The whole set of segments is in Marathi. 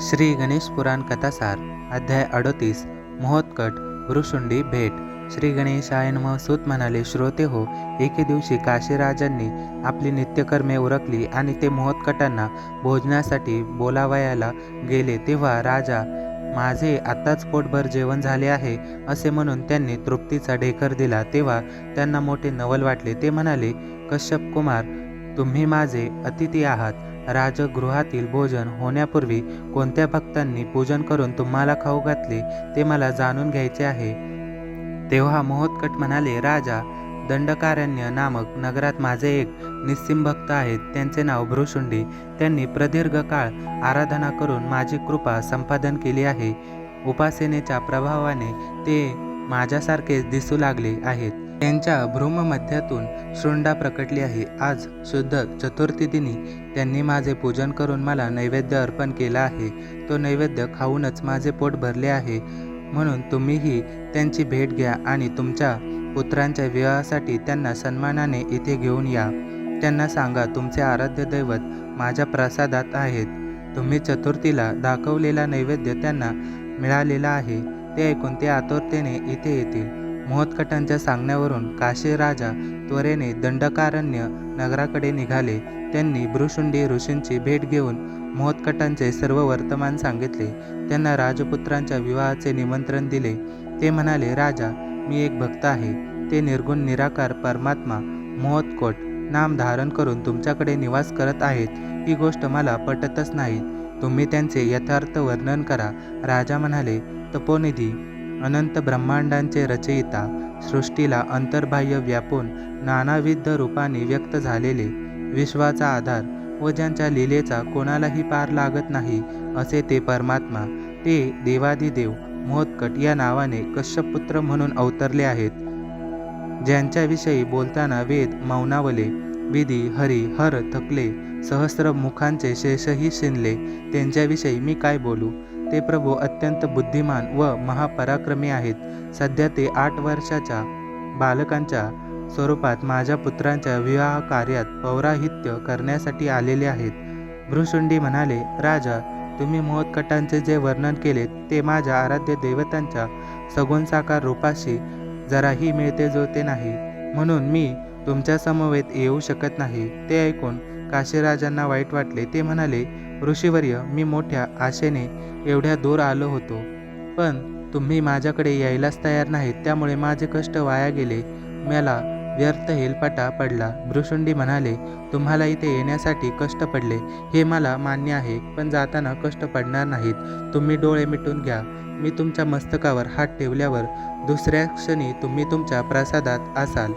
श्री गणेश पुराण कथासार अध्याय अडोतीस मोहोत्कट भ्रुशुंडी भेट. श्री गणेशाय नमः. सूत म्हणाले श्रोते हो एके दिवशी काशीराजांनी आपली नित्यकर्मे उरकली आणि ते मोहोत्कटांना भोजनासाठी बोलावयाला गेले. तेव्हा राजा माझे आत्ताच पोटभर जेवण झाले आहे असे म्हणून त्यांनी तृप्तीचा ढेकर दिला. तेव्हा त्यांना मोठे नवल वाटले. ते म्हणाले कश्यप कुमार तुम्ही माझे अतिथी आहात. राजगृहातील भोजन होण्यापूर्वी कोणत्या भक्तांनी पूजन करून तुम्हाला खाऊ घातले ते मला जाणून घ्यायचे आहे. तेव्हा मोहोत्कट म्हणाले राजा दंडकारण्य नामक नगरात माझे एक निस्सिम भक्त आहेत. त्यांचे नाव भ्रुशुंडी. त्यांनी प्रदीर्घ काळ आराधना करून माझी कृपा संपादन केली आहे. उपासनेच्या प्रभावाने ते माझ्यासारखेच दिसू लागले आहेत. त्यांच्या भ्रूममध्यातून शृंडा प्रकटली आहे. आज शुद्ध चतुर्थी दिनी त्यांनी माझे पूजन करून मला नैवेद्य अर्पण केला आहे. तो नैवेद्य खाऊनच माझे पोट भरले आहे. म्हणून तुम्हीही त्यांची भेट घ्या आणि तुमच्या पुत्रांच्या विवाहासाठी त्यांना सन्मानाने इथे घेऊन या. त्यांना सांगा तुमचे आराध्य दैवत माझ्या प्रसादात आहेत. तुम्ही चतुर्थीला दाखवलेला नैवेद्य त्यांना मिळालेला आहे. ते ऐकून ते आतुरतेने इथे येतील. मोहतकटांच्या सांगण्यावरून काशी राजा त्वरेने दंडकारण्य नगराकडे निघाले. त्यांनी भ्रुशुंडी ऋषींची भेट घेऊन मोहतकटांचे सर्व वर्तमान सांगितले. त्यांना राजपुत्रांच्या विवाहाचे निमंत्रण दिले. ते म्हणाले राजा मी एक भक्त आहे. ते निर्गुण निराकार परमात्मा मोहतकोट नाम धारण करून तुमच्याकडे निवास करत आहेत. ही गोष्ट मला पटतच नाही. तुम्ही त्यांचे यथार्थ वर्णन करा. राजा म्हणाले तपोनिधी अनंत ब्रह्मांडांचे रचयिता सृष्टीला अंतर्बाह्य व्यापून नानाविध रूपाने व्यक्त झालेले विश्वाचा आधार व ज्यांच्या लीलेचा कोणालाही पार लागत नाही असे ते परमात्मा ते देवादिदेव महोत्कट या नावाने कश्यपपुत्र म्हणून अवतरले आहेत. ज्यांच्याविषयी बोलताना वेद मौनावले विधी हरी हर थकले सहस्र मुखांचे शेषही शिनले त्यांच्याविषयी मी काय बोलू? ते प्रभू अत्यंत बुद्धिमान व महापराक्रमी आहेत. सध्या ते आठ वर्षाच्या बालकांच्या स्वरूपात माझ्या पुत्रांच्या विवाह कार्यात पौराहित्य करण्यासाठी आलेले आहेत. भ्रुशुंडी म्हणाले राजा तुम्ही मोहतकटांचे जे वर्णन केले ते माझ्या आराध्य देवतांच्या सगुण साकार रूपाशी जराही मिळते जुळते नाही. म्हणून मी तुमच्या समवेत येऊ शकत नाही. ते ऐकून काशीराजांना वाईट वाटले. ते म्हणाले ऋषीवर्य मी मोठ्या आशेने एवढ्या दूर आलो होतो. पण तुम्ही माझ्याकडे यायलाच तयार नाहीत त्यामुळे माझे कष्ट वाया गेले. मला व्यर्थ हेलपाटा पडला. भ्रुशुंडी म्हणाले तुम्हाला इथे येण्यासाठी कष्ट पडले. हे मला मान्य आहे पण जाताना कष्ट पडणार नाहीत. तुम्ही डोळे मिटून घ्या. मी तुमच्या मस्तकावर हात ठेवल्यावर दुसऱ्या क्षणी तुम्ही तुमच्या प्रसादात असाल.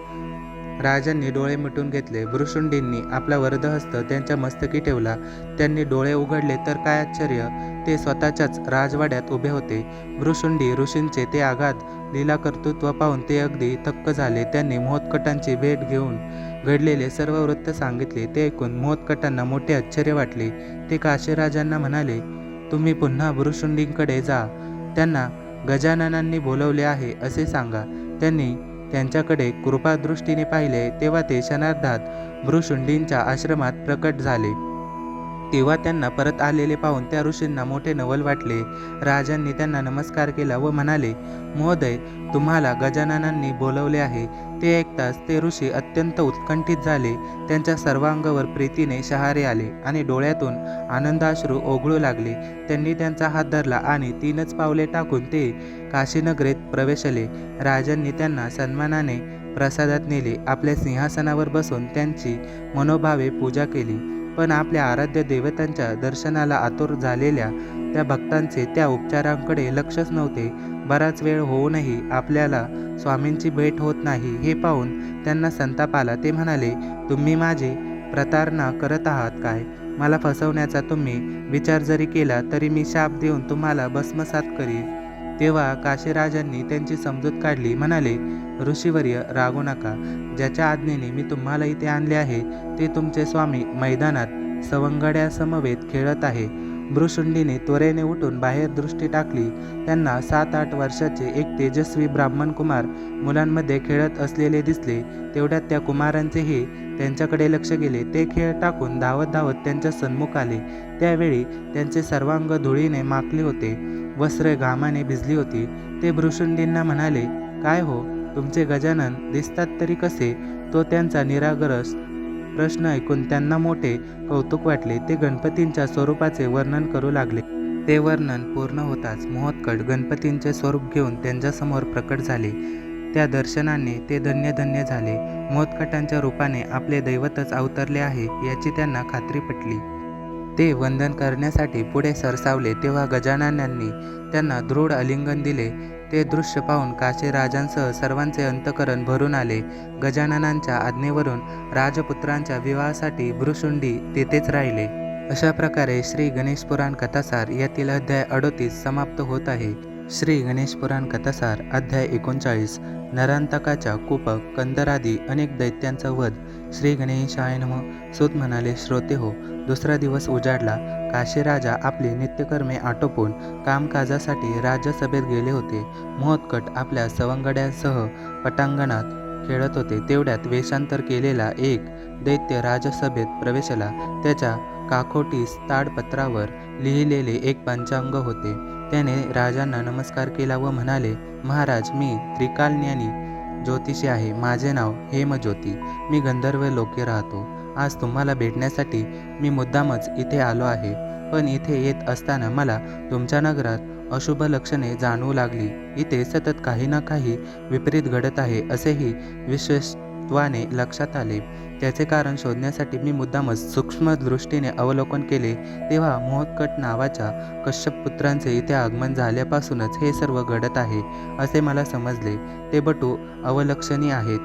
राजांनी डोळे मिटून घेतले. भ्रुशुंडींनी आपला वरदहस्त त्यांच्या मस्तकी ठेवला. त्यांनी डोळे उघडले तर काय आश्चर्य? ते स्वतःच्याच राजवाड्यात उभे होते. भ्रुशुंडी ऋषींचे ते आघात लीला कर्तृत्व पाहून ते अगदी थक्क झाले. त्यांनी मोहतकटांची भेट घेऊन घडलेले सर्व वृत्त सांगितले. ते ऐकून मोहतकटांना मोठे आश्चर्य वाटले. ते काशीराजांना म्हणाले तुम्ही पुन्हा भ्रुशुंडींकडे जा. त्यांना गजाननांनी बोलवले आहे असे सांगा. त्यांनी त्यांच्याकडे कृपादृष्टीने पाहिले तेव्हा ते क्षणार्धात भ्रुशुंडींच्या आश्रमात प्रकट झाले. तेव्हा त्यांना परत आलेले पाहून त्या ऋषींना मोठे नवल वाटले. राजांनी त्यांना नमस्कार केला व म्हणाले महोदय तुम्हाला गजाननांनी बोलवले आहे. ते ऐकताच ते ऋषी अत्यंत उत्कंठित झाले. त्यांच्या सर्वांगावर प्रीतीने शहारे आले आणि डोळ्यातून आनंदाश्रू ओघळू लागले. त्यांनी त्यांचा हात धरला आणि तीनच पावले टाकून ते काशीनगरीत प्रवेशले. राजांनी त्यांना सन्मानाने प्रसादात नेले. आपल्या सिंहासनावर बसून त्यांची मनोभावे पूजा केली. पण आपल्या आराध्य देवतांच्या दर्शनाला आतुर झालेल्या त्या भक्तांचे त्या उपचारांकडे लक्षच नव्हते. बराच वेळ होऊनही आपल्याला स्वामींची भेट होत नाही हे पाहून त्यांना संताप आला. ते म्हणाले तुम्ही माझी प्रतारणा करत आहात काय? मला फसवण्याचा तुम्ही विचार जरी केला तरी मी शाप देऊन तुम्हाला भस्मसात करीन. तेव्हा काशीराजांनी त्यांची समजूत काढली. म्हणाले ऋषीवर्य रागू नका. ज्याच्या आज्ञेने मी तुम्हाला इथे आणले आहे ते तुमचे स्वामी मैदानात सवंगड्यासमवेत खेळत आहे. भ्रुशुंडीने त्वरेने उठून बाहेर दृष्टी टाकली. त्यांना सात आठ वर्षाचे एक तेजस्वी ब्राह्मण कुमार मुलांमध्ये खेळत असलेले दिसले. तेवढ्यात त्या कुमारांचेही त्यांच्याकडे लक्ष गेले. ते खेळ टाकून धावत धावत त्यांच्या सन्मुख आले. त्यावेळी त्यांचे सर्वांग धुळीने माखले होते. वस्त्रे घामाने भिजली होती ते भ्रुशुंडींना म्हणाले काय हो तुमचे गजानन दिसतात तरी कसे? तो त्यांचा निरागरस प्रश्न ऐकून त्यांना मोठे कौतुक वाटले. ते गणपतींच्या स्वरूपाचे वर्णन करू लागले. ते वर्णन पूर्ण होताच मोहोत्कट गणपतींचे स्वरूप घेऊन त्यांच्यासमोर प्रकट झाले. त्या दर्शनाने ते धन्य धन्य झाले. मोहत्कटांच्या रूपाने आपले दैवतच अवतरले आहे याची त्यांना खात्री पटली. ते वंदन करण्यासाठी पुढे सरसावले तेव्हा गजाननांनी त्यांना दृढ आलिंगन दिले. ते दृश्य पाहून काशी राजांसह सर्वांचे अंतकरण भरून आले. गजाननांच्या आज्ञेवरून राजपुत्रांच्या विवाहासाठी भ्रुशुंडी तेथेच राहिले. अशा प्रकारे श्री गणेश पुराण कथासार यातील अध्याय अडोतीस समाप्त होत आहे. श्री गणेश पुराण कथासार अध्याय एकोणचाळीस नरांतकाच्या कुपक कंदरादी अनेक दैत्यांचा वध श्री गणेशाय नम. सूत म्हणाले श्रोते हो दुसरा दिवस उजाडला. काशीराजा आपली नित्यकर्मे आटोपून कामकाजासाठी राज्यसभेत गेले होते. मोहत्कट आपल्या सवंगड्यांसह पटांगणात खेळत होते. तेवढ्यात वेषांतर केलेला एक दैत्य राजसभेत प्रवेशला. त्याच्या काखोटीस ताडपत्रावर लिहिलेले एक पंचांग होते. त्याने राजांना नमस्कार केला व म्हणाले महाराज मी त्रिकालज्ञानी ज्योतिषी आहे. माझे नाव हेमज्योती. मी गंधर्व लोके राहतो. आज तुम्हाला भेटण्यासाठी मी मुद्दामच इथे आलो आहे. पण इथे येत असताना मला तुमच्या नगरात अशुभ लक्षणे जाणवू लागली. इथे सतत काही ना काही विपरीत घडत आहे असेही महत्त्वाने लक्षात आले. त्याचे कारण शोधण्यासाठी मी मुद्दामच सूक्ष्म दृष्टीने अवलोकन केले. तेव्हा मोहकट नावाच्या कश्यप पुत्रांचे इथे आगमन झाल्यापासूनच हे सर्व घडत आहे असे मला समजले. ते बटू अवलक्षणी आहेत.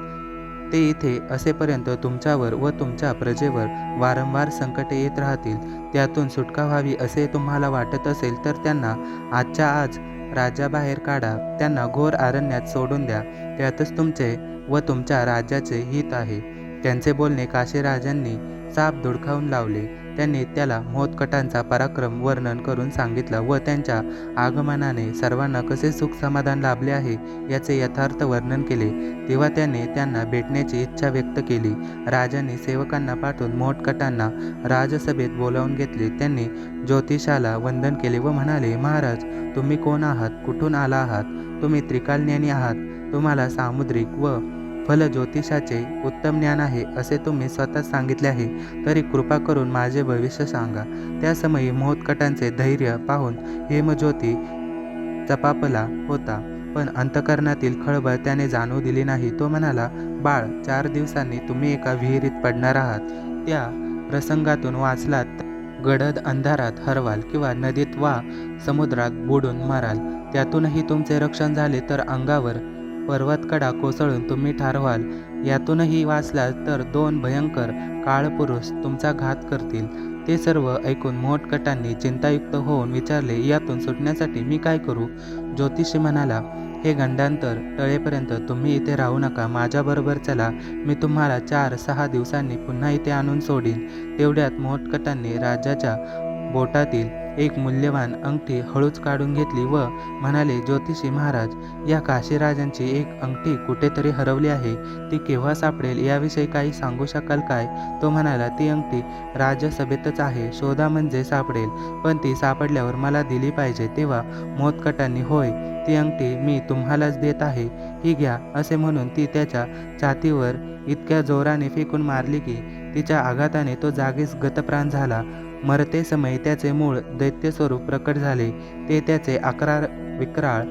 ते इथे असेपर्यंत तुमच्यावर व तुमच्या प्रजेवर वारंवार संकटे येत राहतील. त्यातून सुटका व्हावी असे तुम्हाला वाटत असेल तर त्यांना आजच्या आज राज्याबाहेर काढा. त्यांना घोर अरण्यात सोडून द्या. त्यातच तुमचे व तुमच्या राज्याचे हित आहे. त्यांचे बोलणे काशीराजांनी साप धुडकावून लावले. त्यांनी त्याला मोतकटांचा पराक्रम वर्णन करून सांगितला व त्यांच्या आगमनाने सर्वांना कसे सुख समाधान लाभले आहे याचे यथार्थ वर्णन केले. तेव्हा त्याने त्यांना भेटण्याची इच्छा व्यक्त केली. राजांनी सेवकांना पाठवून मोहटकटांना राजसभेत बोलावून घेतले. त्यांनी ज्योतिषाला वंदन केले व म्हणाले महाराज तुम्ही कोण आहात? कुठून आला आहात? तुम्ही त्रिकालज्ञानी आहात. तुम्हाला सामुद्रिक व फल ज्योतिषाचे उत्तम ज्ञान आहे असे तुम्ही स्वतः सांगितले आहे. तरी कृपा करून माझे भविष्य सांगा. त्या समयी धैर्य पाहून हेमज्योती चपापला होता. पण अंतकरणातील खळबळ त्याने जाणू दिली नाही. तो म्हणाला बाळ चार दिवसांनी तुम्ही एका विहिरीत पडणार आहात. त्या प्रसंगातून वाचलात गडद अंधारात हरवाल किंवा नदीत वा समुद्रात बुडून माराल. त्यातूनही तुमचे रक्षण झाले तर अंगावर पर्वतकडा कोसळून तुम्ही ठार व्हाल यातूनही वाचला तर दोन भयंकर काळपुरुष तुमचा घात करतील. ते सर्व ऐकून मोठकटांनी चिंतायुक्त होऊन विचारले यातून सुटण्यासाठी मी काय करू? ज्योतिषी म्हणाला हे गंडांतर टळेपर्यंत तुम्ही इथे राहू नका. माझ्याबरोबर चला. मी तुम्हाला चार सहा दिवसांनी पुन्हा इथे आणून सोडीन. तेवढ्यात मोठकटांनी राजाच्या बोटातील एक मूल्यवान अंगठी हळूच काढून घेतली व म्हणाले ज्योतिषी महाराज या काशीराजांची एक अंगठी कुठेतरी हरवली आहे. ती केव्हा सापडेल याविषयी काही सांगू शकाल काय? तो म्हणाला ती अंगठी राजसभेतच आहे. शोधा म्हणजे सापडेल. पण ती सापडल्यावर मला दिली पाहिजे तेव्हा मोतकटांनी होय ती अंगठी मी तुम्हालाच देत आहे. ही घ्या असे म्हणून ती त्याच्या छातीवर इतक्या जोराने फेकून मारली की तिच्या आघाताने तो जागीच गतप्राण झाला. मरते समय त्याचे मूळ दैत्यस्वरूप प्रकट झाले. ते त्याचे अकरार विक्राळ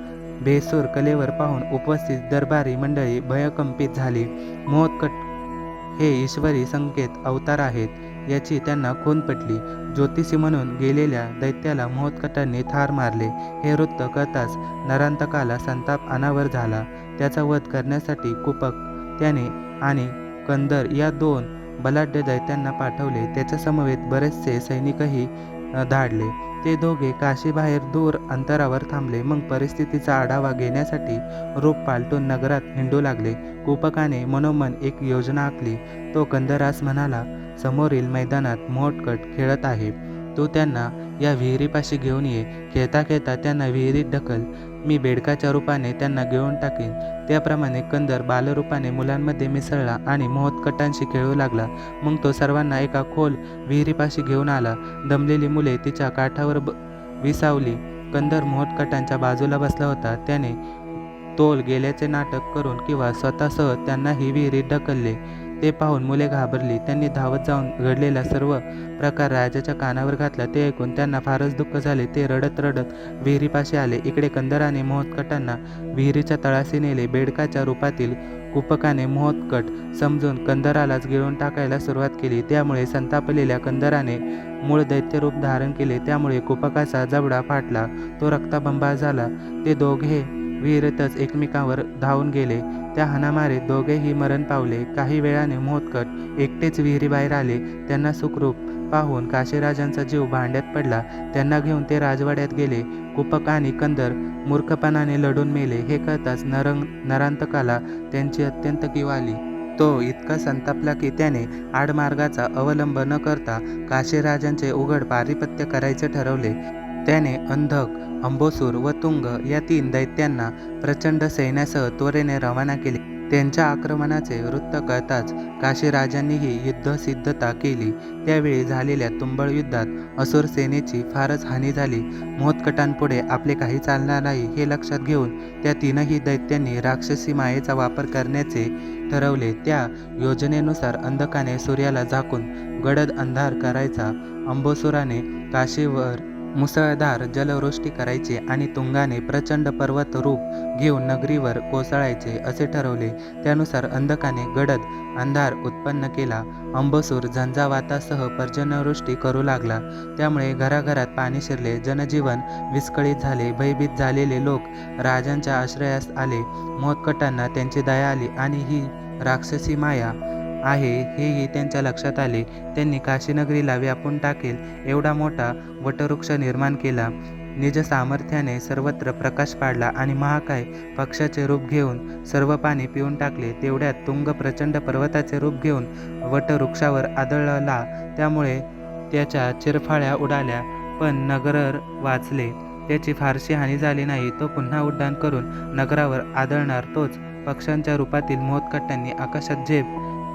भेसूर कलेवर पाहून उपस्थित दरबारी मंडळी भयकंपित झाली. मोहकट हे ईश्वरी संकेत अवतार आहेत याची त्यांना खून पटली. ज्योतिषी म्हणून गेलेल्या दैत्याला मोहत्कटांनी ठार मारले. हे वृत्त कळताच नरांतकाला संताप अनावर झाला. त्याचा वध करण्यासाठी कुपक त्याने आणि कंदर या दोन बलाढ्य दैत्यांना पाठवले. त्याच्यासमवेत बरेचसे सैनिकही धाडले. ते दोघे काशीबाहेर दूर अंतरावर थांबले. मग परिस्थितीचा आढावा घेण्यासाठी रूप पालटून नगरात हिंडू लागले. कुपकाने मनोमन एक योजना आखली. तो कंदरास म्हणाला समोरील मैदानात मोठकट खेळत आहे. तो त्यांना या विहिरीपाशी घेऊन ये. खेळता खेळता त्यांना विहिरीत ढकल. मी बेडकाच्या रूपाने त्यांना गिळून टाकेन. त्याप्रमाणे कंदर बालरूपाने मुलांमध्ये मिसळला आणि मोहतकटांशी खेळू लागला. मग तो सर्वांना एका खोल विहिरीपाशी घेऊन आला. दमलेली मुले तिच्या काठावर ब विसावली. कंदर मोहतकटांच्या बाजूला बसला होता. त्याने तोल गेल्याचे नाटक करून किंवा स्वतःसह त्यांनाही विहिरीत ढकलले. ते पाहून मुले घाबरली. त्यांनी धावत जाऊन घडलेला सर्व प्रकार राजाच्या कानावर घातला. ते ऐकून त्यांना फारच दुःख झाले. ते रडत रडत विहिरीपाशी आले. इकडे कंदराने मोहतकटांना विहिरीच्या तळाशी नेले. बेडकाच्या रूपातील कुपकाने मोहतकट समजून कंदरालाच गिळून टाकायला सुरुवात केली. त्यामुळे संतापलेल्या कंदराने मूळ दैत्यरूप धारण केले. त्यामुळे कुपकाचा जबडा फाटला. तो रक्ताबंबा झाला. ते दोघे विहिरीतच एकमेकांवर धावून गेले. त्या हाणामारीत दोघेही मरण पावले. काही वेळाने मोहतकट एकटेच विहिरीबाहेर आले. त्यांना सुखरूप पाहून काशीराजांचा जीव भांड्यात पडला. त्यांना घेऊन ते राजवाड्यात गेले. कुपक आणि कंदर मूर्खपणाने लढून मेले. हे कळताच नरंग नरांतकाला त्यांची अत्यंत किव आली. तो इतका संतापला की त्याने आडमार्गाचा अवलंब न करता काशीराजांचे उघड पारिपत्य करायचे ठरवले. त्याने अंधक अंबोसूर व तुंग या तीन दैत्यांना प्रचंड सैन्यासह त्वरेने रवाना केले. त्यांच्या आक्रमणाचे वृत्त कळताच काशीराजांनीही युद्धसिद्धता केली. त्यावेळी झालेल्या तुंबळ युद्धात असुर सेनेची फारच हानी झाली. मोहतकटांपुढे आपले काही चालणार नाही हे लक्षात घेऊन त्या तीनही दैत्यांनी राक्षसी मायेचा वापर करण्याचे ठरवले. त्या योजनेनुसार अंधकाने सूर्याला झाकून गडद अंधार करायचा. अंबोसुराने काशीवर मुसळधार जलवृष्टी करायची आणि तुंगाने प्रचंड पर्वत रूप घेऊन नगरीवर कोसळायचे असे ठरवले. त्यानुसार अंधकाने गडद अंधार उत्पन्न केला. अंबसूर झंझावातासह पर्जन्यवृष्टी करू लागला. त्यामुळे घराघरात पाणी शिरले. जनजीवन विस्कळीत झाले. भयभीत झालेले लोक राजांच्या आश्रयास आले. मोतकटांना त्यांची दया आली आणि ही राक्षसी माया आहे हेही त्यांच्या लक्षात आले. त्यांनी काशीनगरीला व्यापून टाकेल एवढा मोठा वटवृक्ष निर्माण केला. निज सामर्थ्याने सर्वत्र प्रकाश पाडला आणि महाकाय पक्षाचे रूप घेऊन सर्व पाणी पिऊन टाकले. तेवढ्यात तुंग प्रचंड पर्वताचे रूप घेऊन वटवृक्षावर आदळला. त्यामुळे त्याच्या चिरफाळ्या उडाल्या पण नगरर वाचले. त्याची फारशी हानी झाली नाही तो पुन्हा उड्डाण करून नगरावर आदळणार तोच. पक्ष्यांच्या रूपातील मोहतकट्ट्यांनी आकाशात झेप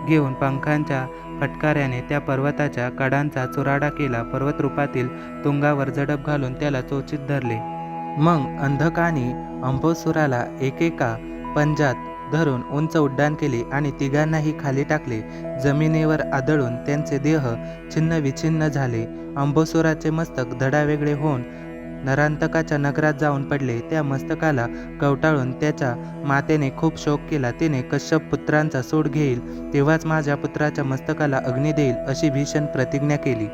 घेऊन पंखांच्या फटकाऱ्याने त्या पर्वताच्या कडांचा चुराडा केला. पर्वत रूपातील तुंगावर झडप घालून त्याला चोचीत धरले. मग अंधकानी अंबोसुराला एकेका पंजात धरून उंच उड्डाण केले आणि तिघांनाही खाली टाकले. जमिनीवर आदळून त्यांचे देह छिन्न विछिन्न झाले. अंबोसुराचे मस्तक धडावेगळे होऊन नरांतकाच्या नगरात जाऊन पडले त्या मस्तकाला कवटाळून त्याच्या मातेने खूप शोक केला. तिने कश्यप पुत्रांचा सूड घेईल तेव्हाच माझ्या पुत्राच्या मस्तकाला अग्नी देईल अशी भीषण प्रतिज्ञा केली.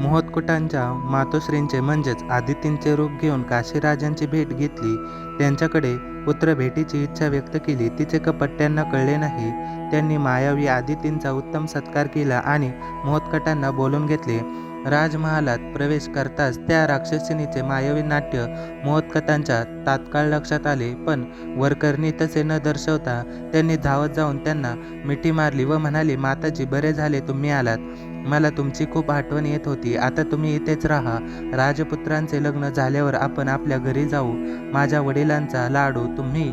मोहतकुटांच्या मातोश्रींचे म्हणजेच आदितींचे रूप घेऊन काशीराजांची भेट घेतली. त्यांच्याकडे पुत्र भेटीची इच्छा व्यक्त केली. तिचे कपट त्यांना कळले नाही. त्यांनी मायावी आदितींचा उत्तम सत्कार केला आणि मोहतकटांना बोलून घेतले राजमहालात प्रवेश करताच त्या राक्षसिनीचे मायावी नाट्य मोहतकथांच्या तात्काळ लक्षात आले. पण वरकरणी तसे न दर्शवता त्यांनी धावत जाऊन त्यांना मिठी मारली व म्हणाली माताजी बरे झाले तुम्ही आलात. मला तुमची खूप आठवण येत होती. आता तुम्ही इथेच राहा. राजपुत्रांचे लग्न झाल्यावर आपण आपल्या घरी जाऊ. माझ्या वडिलांचा लाडू तुम्ही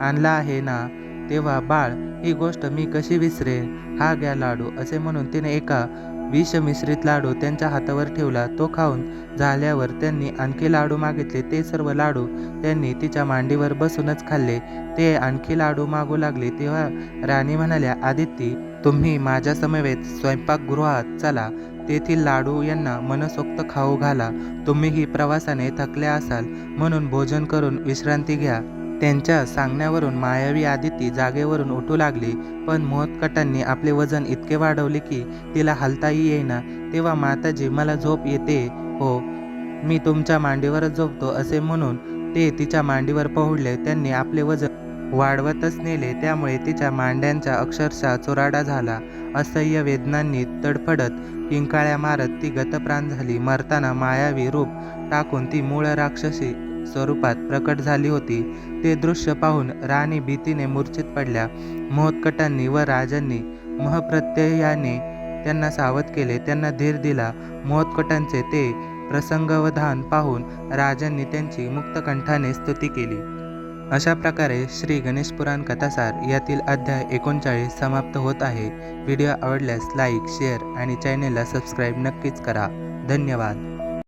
आणला आहे ना? तेव्हा बाळ ही गोष्ट मी कशी विसरेन? हा घ्या लाडू असे म्हणून तिने एका विष मिश्रित लाडू त्यांच्या हातावर ठेवला. तो खाऊन झाल्यावर त्यांनी आणखी लाडू मागितले. ते सर्व लाडू त्यांनी तिच्या मांडीवर बसूनच खाल्ले. ते आणखी लाडू मागू लागले. तेव्हा राणी म्हणाल्या आदित्य तुम्ही माझ्या समवेत स्वयंपाकगृहात चला. तेथील लाडू यांना मनसोक्त खाऊ घाला. तुम्हीही प्रवासाने थकल्या असाल. म्हणून भोजन करून विश्रांती घ्या. त्यांच्या सांगण्यावरून मायावी आदिती जागेवरून उठू लागली. पण मोहतकटांनी आपले वजन इतके वाढवले की तिला हलताही येईना. तेव्हा माताजी मला झोप येते हो. मी तुमच्या मांडीवरच झोपतो असे म्हणून ते तिच्या मांडीवर पहुडले. त्यांनी आपले वजन वाढवतच नेले. त्यामुळे तिच्या मांड्यांचा अक्षरशः चुराडा झाला. असह्य वेदनांनी तडफडत किंकाळ्या मारत ती गतप्राण झाली. मरताना मायावी रूप टाकून ती मूळ राक्षसी स्वरूपात प्रकट झाली होती. ते दृश्य पाहून राणी भीतीने मूर्छित पडल्या. मोहकटांनी व राजांनी महप्रत्ययाने त्यांना सावध केले. त्यांना धीर दिला. महोत्कटांचे ते प्रसंगवधान पाहून राजांनी त्यांची मुक्तकंठाने स्तुती केली. अशा प्रकारे श्री गणेश पुराण कथासार यातील अध्याय एकोणचाळीस समाप्त होत आहे. व्हिडिओ आवडल्यास लाईक शेअर आणि चॅनेलला सबस्क्राईब नक्कीच करा. धन्यवाद.